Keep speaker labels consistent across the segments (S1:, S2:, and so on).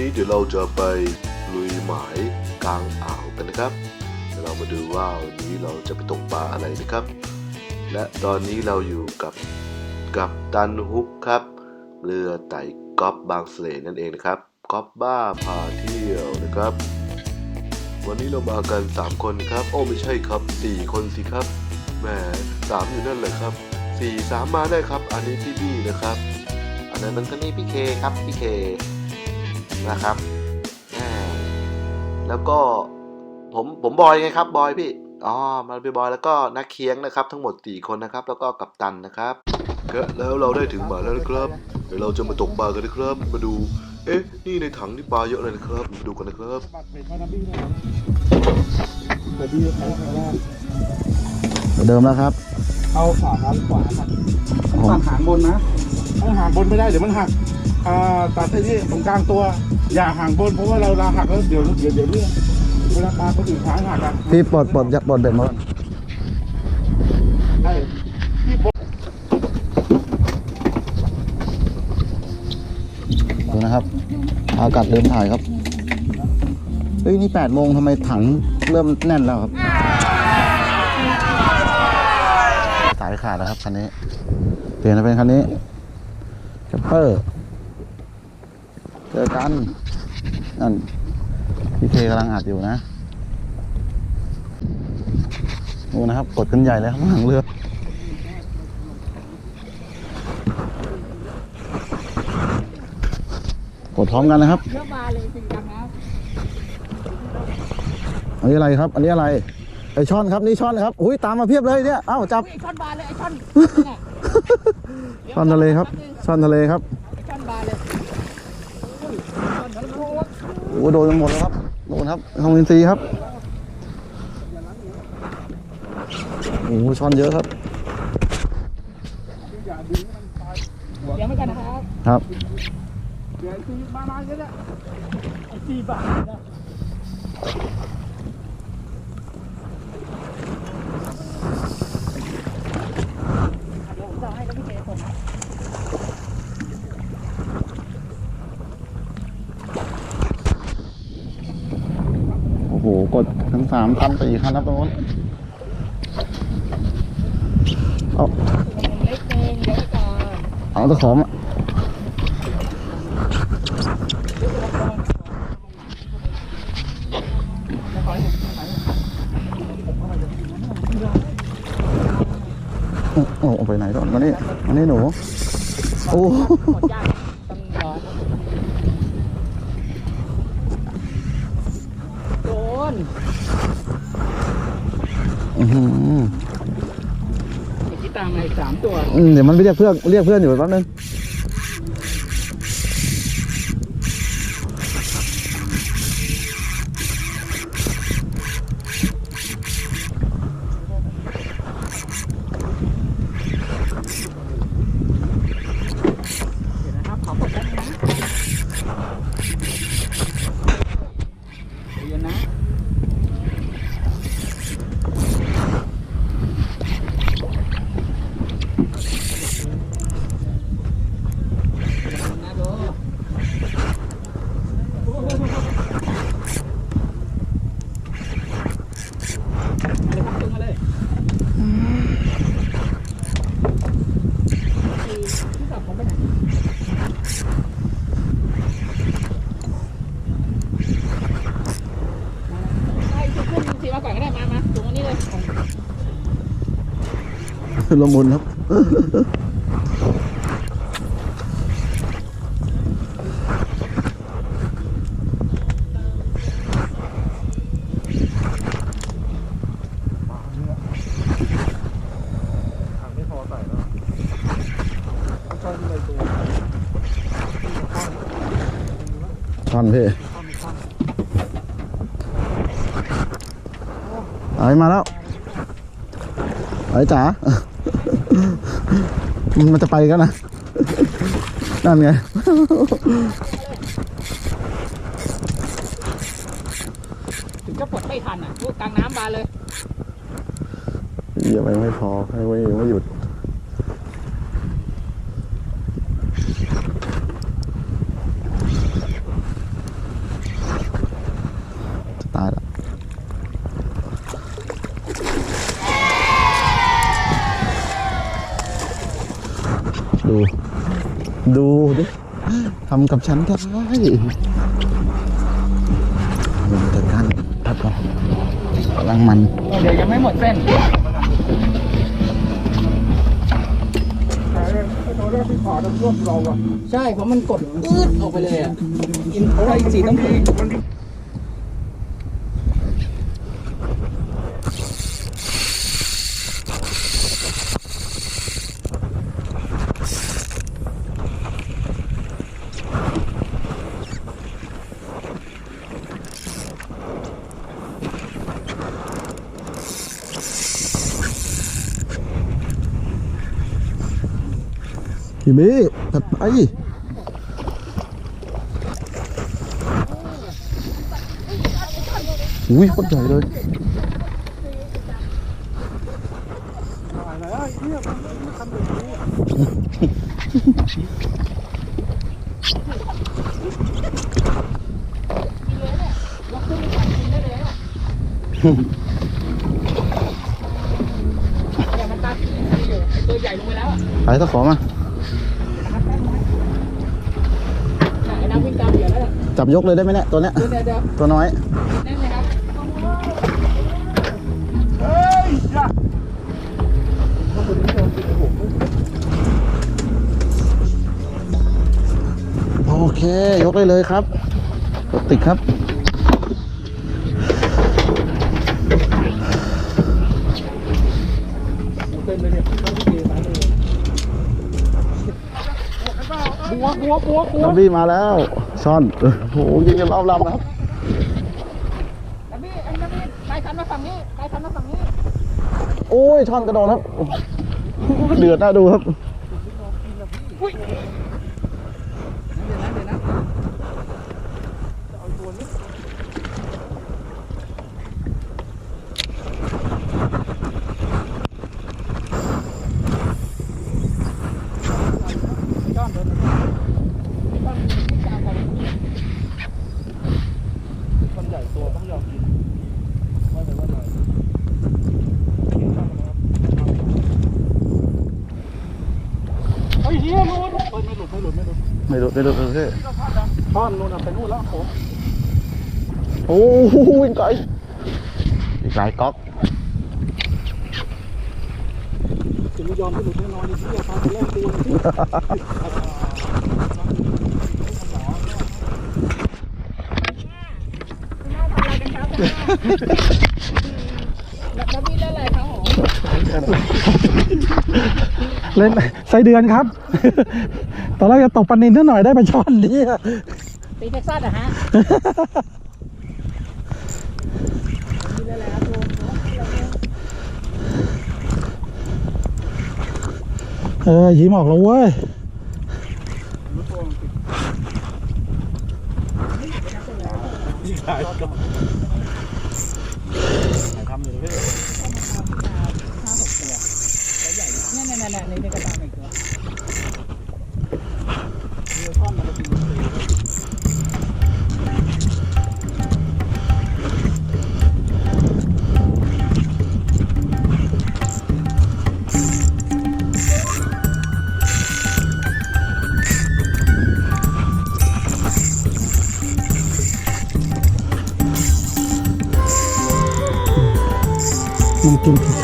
S1: นี้เดี๋ยวเราจะไปลุยหมายกลางอ่าวกันนะครับ เรามาดูว่าวันนี้เราจะไปตกปลาอะไรนะครับ และตอนนี้เราอยู่กับกับตันฮุกครับ เรือไต่ก๊อฟบางเสลนั่นเองนะครับก๊อฟบ้าพาเที่ยวนะครับ วันนี้เรามากัน 3 คนครับ โอ้ไม่ใช่ครับ 4 คนสิครับแหมสามอยู่นั่นเลยครับสี่สามมาได้ครับ อันนี้พี่บี้นะครับ อันนั้นมันก็นี่พี่เคครับพี่เค นะครับแหมแล้วก็ผมผมบอยไงครับบอยพี่ อ๋อมาเป็นบอยแล้วก็นักเคียงนะครับ ทั้งหมดสี่คนนะครับ แล้วก็กัปตันนะครับก็แล้วเราได้ถึงหมายแล้วนะครับ เดี๋ยวเราจะมาตกปลากันนะครับ มาดู เอ๊ะ นี่ในถังนี่ปลาเยอะเลยนะครับ มาดูกันนะครับ
S2: บัตรเป็นมานาบี้นะครับแต่บี้ใช้ครั้งแรก
S3: เดิมแล้วครับ
S2: เอาขาครับขวาครับ
S3: ผม
S2: ตัดหางบนนะถ้าหางบนไม่ได้เดี๋ยวมันหัก อ่าตัดไอ้นี่ตรงกลางตัว อย่าหางบนเพราะว่าเราลาหักแล้วเดี๋ยวเดี๋ยวเดี๋ยวเนี่ยเวลาปลาคนอื่นหางหักอะ
S3: พี่ปลดปลดจะปลดเบ็ดมาก่อน
S2: ใช่
S3: ดูนะครับ อากาศเดิมถ่ายครับเฮ้ยนี่แปดโมงทำไมถังเริ่มแน่นแล้วครับ สายขาดแล้วครับคันนี้ เปลี่ยนมาเป็นคันนี้แคปเปอร์ เจอกันนั่นพี่เคกำลังอัดอยู่นะดูนะครับกดกันใหญ่เลยครับหางเรือกดพร้อมกันนะครับ
S4: เยอะมาเลยสี่ดำน้
S3: อันนี้อะไรครับ อันนี้อะไร ไอช่อนครับนี่ช่อนครับ อุ้ยตามมาเพียบเลยเนี่ย เอ้าจับำ
S4: ไอ้ช่อนบานเลยไอ้ช่อนเนี่ย
S3: ช่อนทะเลครับ ช่อนทะเลครับ
S4: ไอ้ช่อนบานเลยอุ้ยช่อนทะเล
S3: โอ้โหโดนกันหมดแล้วครับ โดนครับทองอินทรีย์ครับ โอ้โหช่อนเยอะครับ
S4: เดี๋ยวไม่กันนะครับ
S3: ครับ
S2: เดี๋ยวตีมามากันแหละ
S4: ไอ้สี่บาทนะเดี๋ยวผมจะให้กับพี่เจส่ง
S3: โอ้โห กดทั้ง สามคันสี่คันครับตรงนู้นเอา
S4: เอา
S3: ตะขอมาโอ้โหเอาไปไหนก่อนมานี่มานี่หนู โอ้
S4: หมดยากต้องรอโดน
S3: อื้อหือ
S4: ไอ้ ที่ตามมาอีกสามตัว
S3: อืมเดี๋ยวมันไปเรียกเพื่อนเรียกเพื่อนอยู่แป๊บนึง
S4: เดี๋ยวนะครับขอกดแป๊บนึงนะใจเย็นนะ นะดู เลยครับตึงมาเลยที่สับผมไปไหนไอ้ชุดขึ้นสีมาก่อนก็ได้มามาตรงนี้เลย
S3: ละมุนครับ
S2: ถังไม่พอใส่แล้วช่อนเลยตัว
S3: ช่อนพี่ไอ้มาแล้วไอ้จ๋า มันจะไปกันนะ นั่นไง
S4: ถึงจะปลดไม่ทันอะลูกกลางน้ำบานเลย
S3: อย่าไปไม่พอให้ไว้ไม่หยุด ดูดูดิทำกับฉันก็ได้มันจัดการทัดก่อนกำลังมัน
S4: เดี๋ยวยังไม่หมดเส้น
S2: ตอนแรกที่ขอน้ำท่วมเราอะ
S4: ใช่เพราะมันกดอืดออกไปเลยอะอินเพราะว่าอินทรีย์ต้อง
S3: พี่เบ้ตัดไปอุ้ยคตรใหญ่เลย
S4: เนี่ยมันตัดอินทรีย์อยู่ไอตัวใหญ่ลงไปแล้วอะ
S3: ไปตะขอมา
S4: ไอ้น้ำวิ่งตามเหยื่อแล้วอะ
S3: จับยกเลยได้ไหมเนี่ยตัวเนี้ย
S4: เดี๋ยวเดี๋ยวเดี๋ยว
S3: ตัวน้อย
S4: แน่นเลยครับ
S2: เฮ้ยอย่า
S3: โอเค ยกได้เลยครับรถติดครับ
S4: บัวบัวบัวบัว
S3: น้ำบี้มาแล้ว ช่อนโอ้โหยิงกันรอบลำนะครับ
S4: น้ำพี่ไอ้น้ำพี่นายคันมาฝั่งนี้นายคันมาฝั่งนี้
S3: โอ้ยช่อนกระโดดครับโอ้โหเดือดน่าดูครับ
S2: มันใหญ่ตัวต้องยอมกินไม่เป็นไรไม่เป็นไรเฮ้ยเฮียหลุดเฮ้ยไม่หลุดไม่หลุดไม่หลุ ด
S3: ไม่รู้ไม่รู้ไม่รู้พี่
S2: ท่อนนู่นไปนู่นแล้วผม
S3: โอ้โหวิ่งไกลอีกหลายก๊อก
S2: ถึงไม่ยอมไม่หลุดแน่นอนนี่เฮียตอนแรกตัวนี่
S4: น้ำพี่เล่นอะไรครับผม
S5: เล่นไส้เดือนครับ ตอนแรกจะตกปลานินนิดหน่อยได้ปลาช่อนนี่
S4: ตีเท็กซัสอะฮะ
S5: เออยิ้มออกแล้วเว้ย
S4: เนี่ย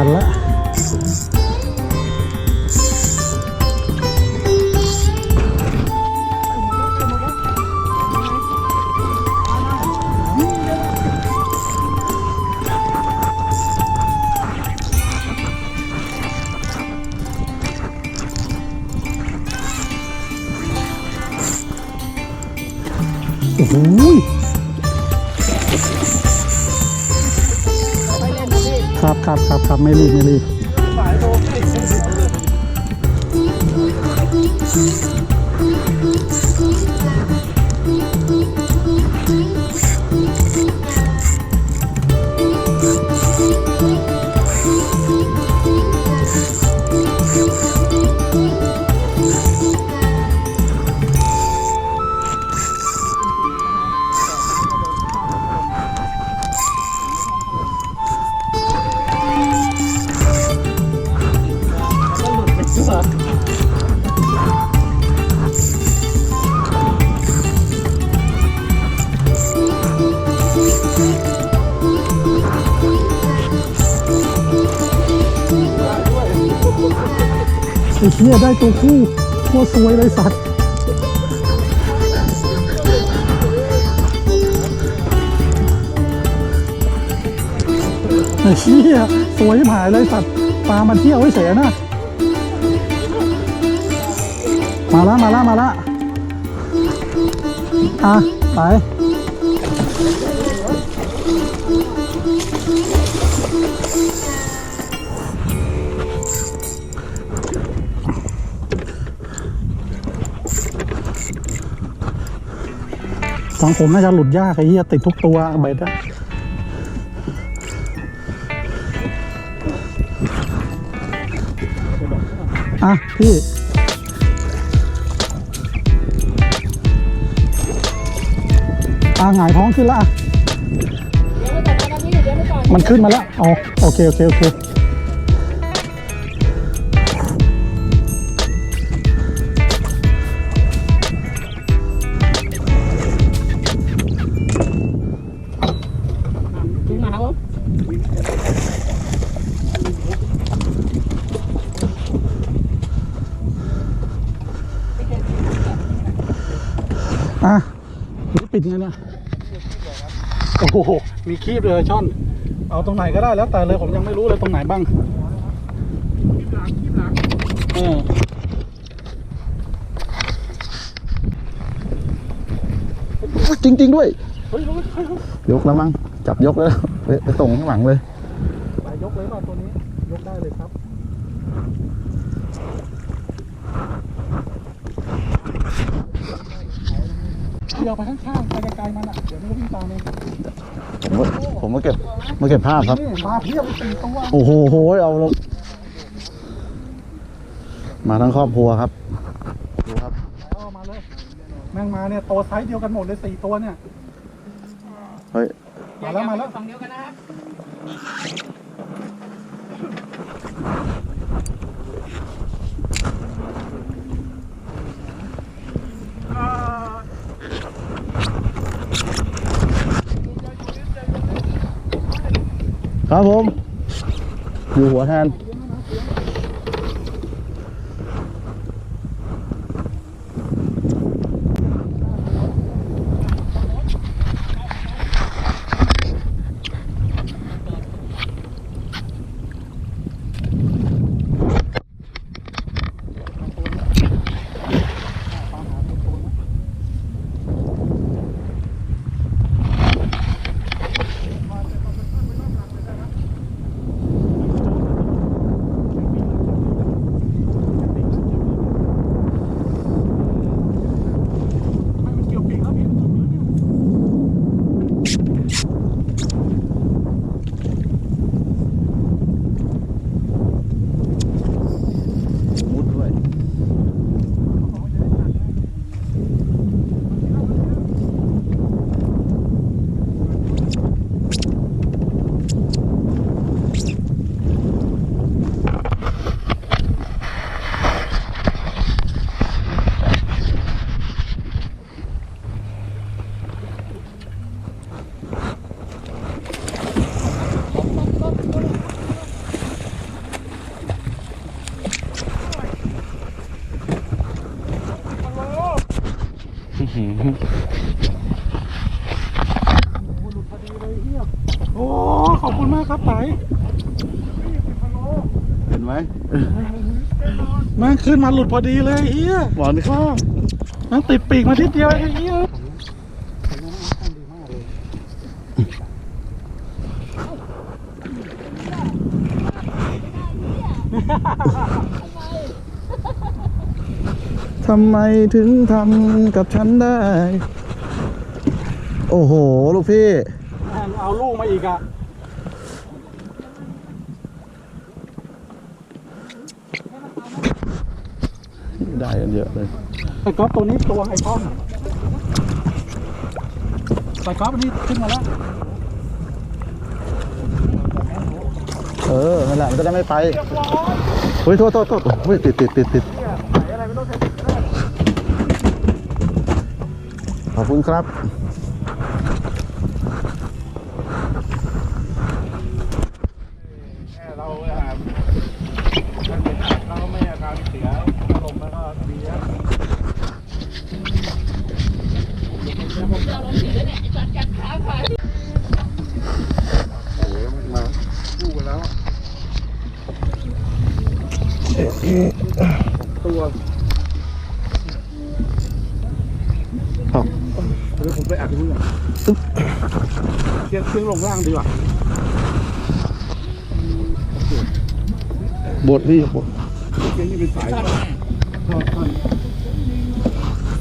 S5: คันละโอ้โห ครับครับครับไม่รีบไม่รีบ เหี้ยได้ตัวคู่โคตรสวยเลยสัตว์ไอ้เหี้ยสวยหายเลยสัตว์ปลามาเที่ยวไว้เสียนะ มาละมาละมาละอะ ไป ของผมน่าจะหลุดยากไอ้เหี้ยติดทุกตัวเบ็ดอะอะพี่อะหงายท้องขึ้นละอะ
S4: เดี๋ยวมัน
S5: ขึ้นมาแล้วอ๋อโอเค โอเค โอเค นี่ปิดไงเนี่ยโอ้โห มีคีบเลยช่อน เอาตรงไหนก็ได้แล้วแต่เลยผมยังไม่รู้เลยตรงไหนบ้างคีบหลังคีบหลังเออ
S3: จริง ๆ ด้วย
S5: เฮ้ยเฮ้ยเฮ้ยเฮ้ย
S3: ยกแล้วมั้ง จับยกแล้วไปไปส่งข้างหลังเลย
S5: ไปยกเลยป่ะตัวนี้ ยกได้เลยครับ เดี๋ยวไปข้างๆไปไกลๆมันอะเดี๋ยวมันก็วิ่งตามเอง
S3: ผมก็ผมมาเก็บมาเก็บภาพครับ
S5: นี่มาเพียบเลยสี่ตัว
S3: โอ้โหโหเอาลงมาทั้งครอบครัวครับดูครับ
S5: เอามาเลยแม่งมาเนี่ยตัวไซส์เดียวกันหมดเลยสี่ตัวเนี่ย
S3: เฮ้ย
S5: มาแล้วมาแล้ว
S4: ฝั่งเดียวกันนะครับ
S3: ครับผม อยู่หัวแทน
S5: ไม่มันเกี่ยวปีกแล้วพี่มันจุดพื้นเนี่ย
S3: มุดด้วย
S5: โอ้ ข อบคุณมากครับไต
S3: เห็นไหม
S5: แม่งขึ้นมาหลุดพอดีเลยไอ้เฮีย
S3: หมอนข้าง
S5: แม่งติดปีกมาทีเดียวไอ้เฮียเทำ
S3: ไมถึงทำกับฉันได้ โอ้โห ลูกพี่
S5: แม่งเอาลูกมาอีกอะ
S3: ได้กัน เยอะเลย
S5: ไอ้ก๊อฟตัวนี้ตัวไอ้ท่อนไอ้ก๊อฟอันนี้ขึ้นมาแล้ว
S3: เออนั่นแหละมันจะได้ไม่ไปเฮ้ยโทษโทษโทษเฮ้ยติดติดติดติดขอบคุณครับ
S2: ก่
S3: อ
S2: นเทียบเครื่องลงล่างดีกว่า
S3: บดพี่บด
S2: เทียบนี่เป็นสาย
S4: ชอบแม่
S2: ทอดท่อน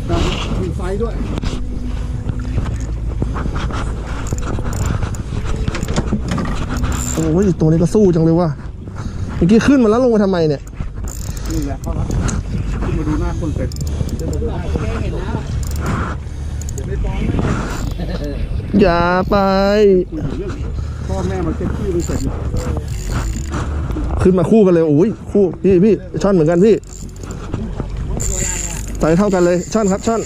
S2: ครับมีไฟด้วย
S6: โอ้ยตัวนี้ก็สู้จังเลยว่ะเมื่อกี้ขึ้นมาแล้วลงมาทำไมเนี่ย
S2: นี่แหละเขาละขึ้นมาดูหน้าคนเป็ด
S4: เห็นแล้ว
S6: อย่าไป
S2: คุยถึงเรื่องพ่อแม่มาเช็คชื่อไปเสร็จอยู่
S6: ขึ้นมาคู่กันเลยโอ้ยคู่พี่พี่ช่อนเหมือนกันพี่ไซส์เท่ากันเลยช่อนครับช่อน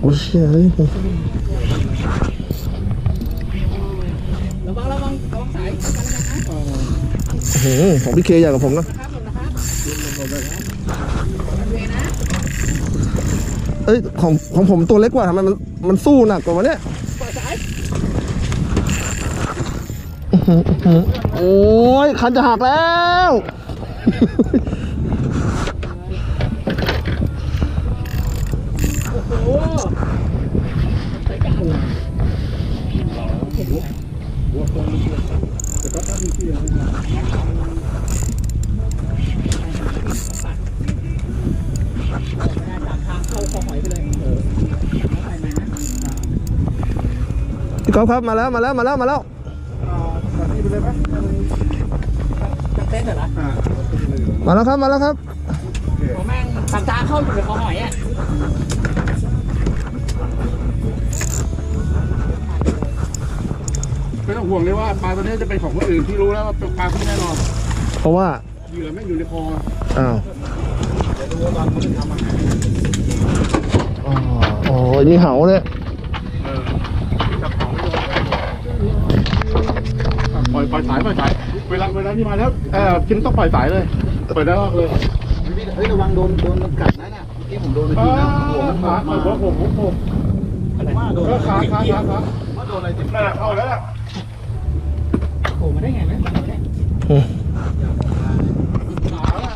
S6: โอ้ยเชี่ยเฮ้ย
S4: ระวังระวังระวังสายกันแล้วกันนะ
S6: อื้อหือของพี่เคใหญ่กว่าผมนะ
S4: ครับผมนะครับเวนะ
S6: เอ้ยของของผมตัวเล็กกว่าทำไมมัน มันสู้หนักกว่าเนี่ย
S4: ปล่อยสาย
S6: โอ้ยคันจะหักแล้ว
S4: โอ้
S6: พี่ก๊อฟครับมาแล้วมาแล้วมาแล้วมาแล้ว
S2: อ่าแบบนี้ไปเลยไหม
S4: เต้นเหรอ
S2: อ่า
S6: มาแล้วครับมาแล้วครับ
S4: ผมแม่งทำตาเข้าอยู่ในคอหอยอะ
S2: ไม่ต้องห่วงเลยว่าปลาตัวนี้จะเป็นของคนอื่นที่รู้แล้วว่าเป็นปลาที่แน่นอน
S6: เพราะว่า
S2: เหยื่อไม่อยู่ในคอ
S6: อ้าว
S2: เดี๋ยวดูว่าตอนเขาจะทำอาหาร
S6: อ๋อโอ้ยมีเหาเนี่ย
S2: ล่อยปล่อยสายปล่อยสาย เวลาเวลาที่มาแล้วเออกินต้องปล่อยสายเลยเปิดได้รอบเลย
S3: เฮ้ยระวังโดนโดนมันกัดนะเนี่ยที่ผมโดนไป
S2: อ่า
S3: ทีนะหัวมัน
S2: ขาปล่อยหัวผมผมผมเออขาขาขาขา
S3: ว่าโดนอะไรติด
S2: นั่นแหละเข้าแล้วล่ะ
S4: โผล่มาได้ไงไหม
S2: ขาละ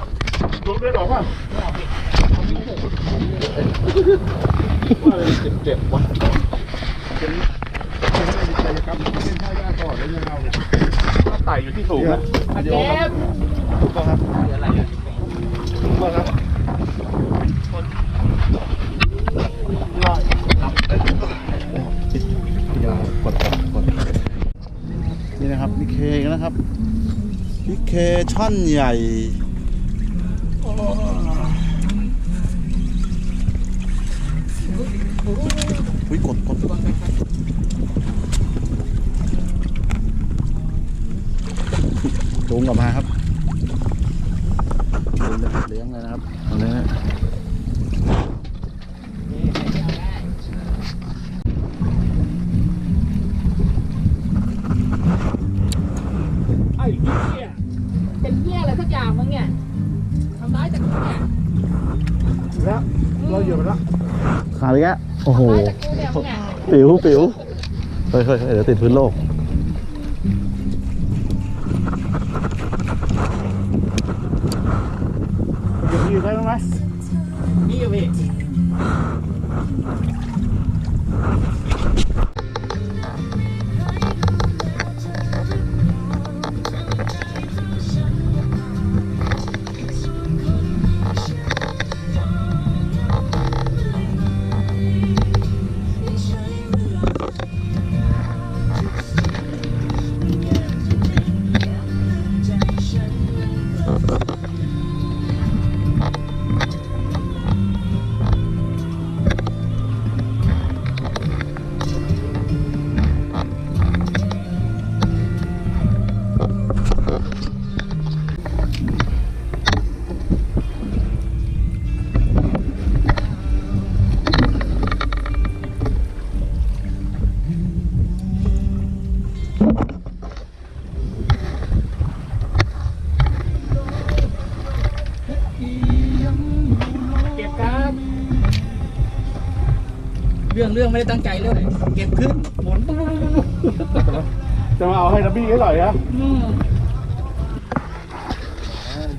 S2: ลงเลือดออกป่ะ
S3: ว่าอะไรเจ็บเจ็บวะ
S2: กายกรรมเป็นท่ายากก่อนแล้วยังเอาเนี่ยถ้าไต่อยู่ที่สูงนะ
S4: เจ็บ
S3: ถูกต้องครับ
S4: อะไรอะ
S3: ถูกต้องครับยาวกดกดกดนี่นะครับพี่เคอีกแล้วนะครับพี่เคช่อนใหญ่ แล้
S2: วเราเหยื่อไปแล้ว
S3: ขาดอีกแล้วโอ้โห
S4: ทำร้ายจากกูเนี่ยมึงอะ
S3: ปิ๋วปิ๋วเฮ้ยเฮ้ยเฮ้ยเดี๋ยวติดพื้นโลก
S2: เรื่
S4: องเรื่องไม่ได้ตั้งใจเรื่องเก็บขึ้นหมุนปุ๊บปุ๊บปุ๊บปุ๊บ
S3: จะมาเอาให้ดับบี้ให้หน่อยนะ
S4: อืม
S3: นั่น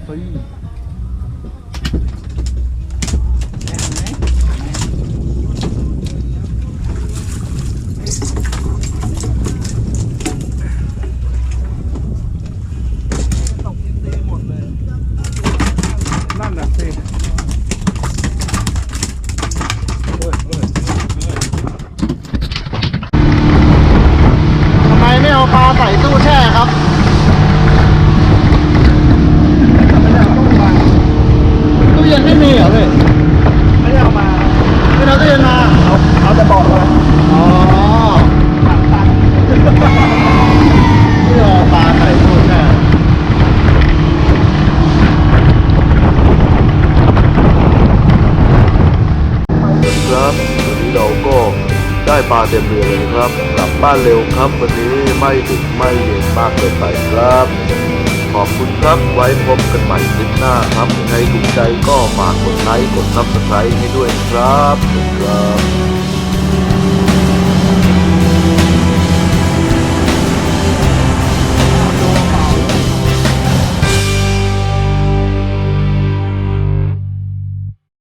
S7: ครับ
S1: วันนี้ไม่ดึกไม่เย็นมากเกินไปครับ ขอบคุณครับไว้พบกันใหม่คลิปหน้าครับใครถูกใจก็ฝากกดไลค์กดซับสไครต์ให้ด้วยครับครับ